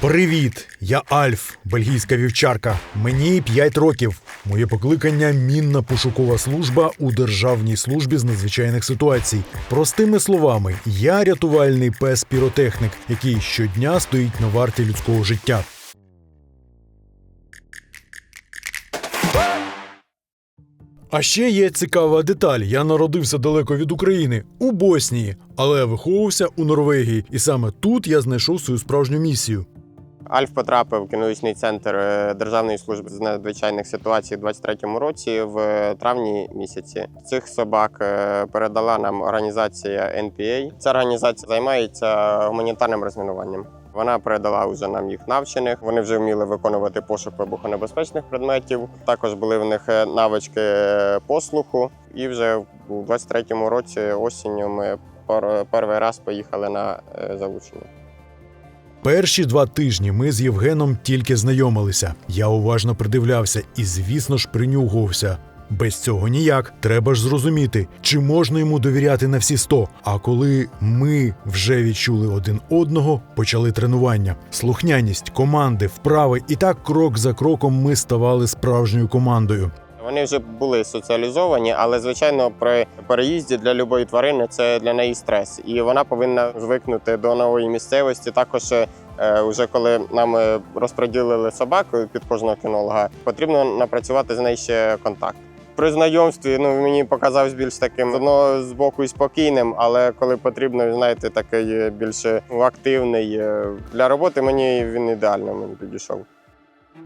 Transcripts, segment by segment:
Привіт! Я Альф, бельгійська вівчарка. Мені 5 років. Моє покликання мінна пошукова служба у Державній службі з надзвичайних ситуацій. Простими словами, я рятувальний пес піротехник, який щодня стоїть на варті людського життя. А ще є цікава деталь. Я народився далеко від України у Боснії, але виховувався у Норвегії, і саме тут я знайшов свою справжню місію. Альф потрапив в кінологічний центр е, Державної служби з надзвичайних ситуацій у 23-му році в травні місяці. Цих собак е, передала нам організація NPA. Ця організація займається гуманітарним розмінуванням. Вона передала вже нам їх навчених. Вони вже вміли виконувати пошук вибухонебезпечних предметів. Також були в них е, навички е, послуху. І вже у 23-му році осінню ми пер- перший раз поїхали на е, залучення. Перші два тижні ми з Євгеном тільки знайомилися. Я уважно придивлявся і, звісно ж, принюхувався. Без цього ніяк. Треба ж зрозуміти, чи можна йому довіряти на всі сто. А коли ми вже відчули один одного, почали тренування. Слухняність, команди, вправи, і так крок за кроком ми ставали справжньою командою. Вони вже були соціалізовані, але звичайно, при переїзді для любої тварини це для неї стрес, і вона повинна звикнути до нової місцевості. Також, е, вже коли нам е, розподілили собаку під кожного кінолога, потрібно напрацювати з нею ще контакт. При знайомстві ну мені показався більш таким одного з боку і спокійним, але коли потрібно, знаєте, такий е, більш активний Е, для роботи. Мені він ідеально мені підійшов.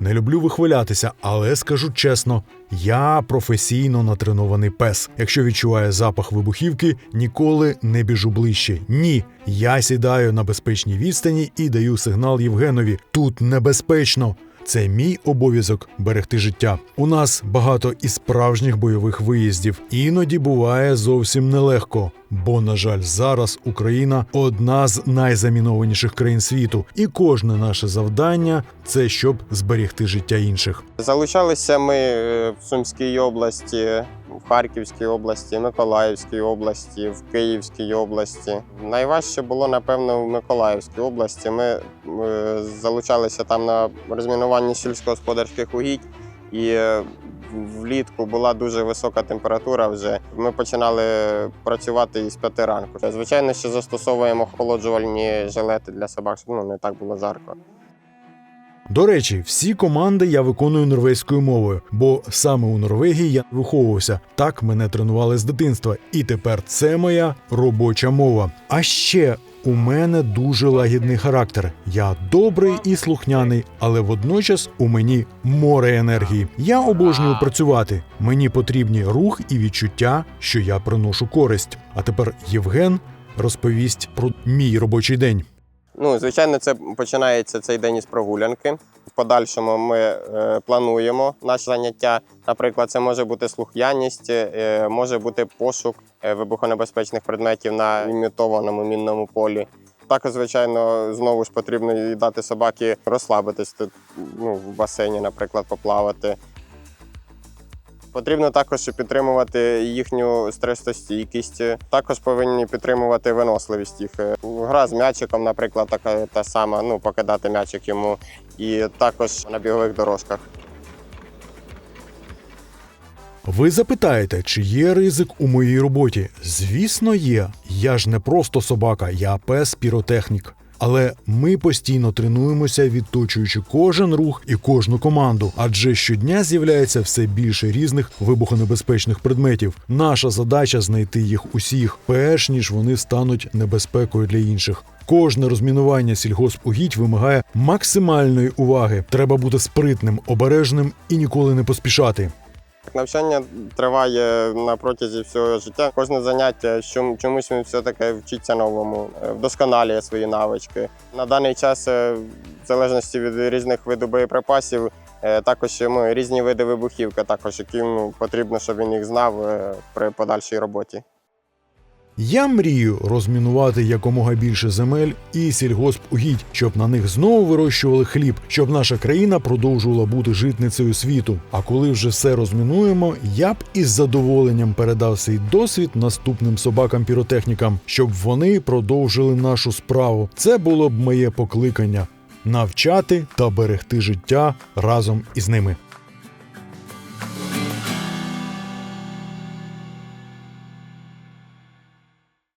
Не люблю вихвалятися, але скажу чесно, я професійно натренований пес. Якщо відчуваю запах вибухівки, ніколи не біжу ближче. Ні, я сідаю на безпечній відстані і даю сигнал Євгенові. Тут небезпечно. Це мій обов'язок берегти життя. У нас багато і справжніх бойових виїздів. Іноді буває зовсім нелегко. Бо, на жаль, зараз Україна одна з найзамінованіших країн світу, і кожне наше завдання це щоб зберегти життя інших. Залучалися ми е, в Сумській області, в Харківській області, Миколаївській області, в Київській області. Найважче було, напевно, в Миколаївській області. Ми е, залучалися там на розмінуванні сільськогосподарських угідь. І е, влітку була дуже висока температура. Вже ми починали працювати із п'яти ранку. Звичайно, що застосовуємо охолоджувальні жилети для собак, щоб ну, не так було жарко. До речі, всі команди я виконую норвезькою мовою, бо саме у Норвегії я виховувався. Так мене тренували з дитинства, і тепер це моя робоча мова. А ще у мене дуже лагідний характер. Я добрий і слухняний, але водночас у мені море енергії. Я обожнюю працювати. Мені потрібні рух і відчуття, що я приношу користь. А тепер Євген розповість про мій робочий день. Ну, звичайно, це починається цей день із прогулянки. В подальшому ми е, плануємо наші заняття. Наприклад, це може бути слухняність, е, може бути пошук е, вибухонебезпечних предметів на імітованому мінному полі. Також, звичайно, знову ж потрібно дати собаки розслабитись тут, ну, в басейні, наприклад, поплавати. Потрібно також підтримувати їхню стресостійкість. Також повинні підтримувати виносливість їх. Гра з м'ячиком, наприклад, така та сама, ну, покидати м'ячик йому. І також на бігових дорожках. Ви запитаєте, чи є ризик у моїй роботі? Звісно, є. Я ж не просто собака, я пес піротехнік. Але ми постійно тренуємося, відточуючи кожен рух і кожну команду, адже щодня з'являється все більше різних вибухонебезпечних предметів. Наша задача знайти їх усіх, перш ніж вони стануть небезпекою для інших. Кожне розмінування сільгоспугідь вимагає максимальної уваги. Треба бути спритним, обережним і ніколи не поспішати. Навчання триває на протязі всього життя. Кожне заняття що чомусь він все-таки вчиться новому, е, вдосконалює свої навички. На даний час, е, в залежності від різних видів боєприпасів, е, також ну, різні види вибухівки, також які ну, потрібно, щоб він їх знав при подальшій роботі. Я мрію розмінувати якомога більше земель і сільгоспугідь, щоб на них знову вирощували хліб, щоб наша країна продовжувала бути житницею світу. А коли вже все розмінуємо, я б із задоволенням передав свій досвід наступним собакам-піротехнікам, щоб вони продовжили нашу справу. Це було б моє покликання. навчати та берегти життя разом із ними.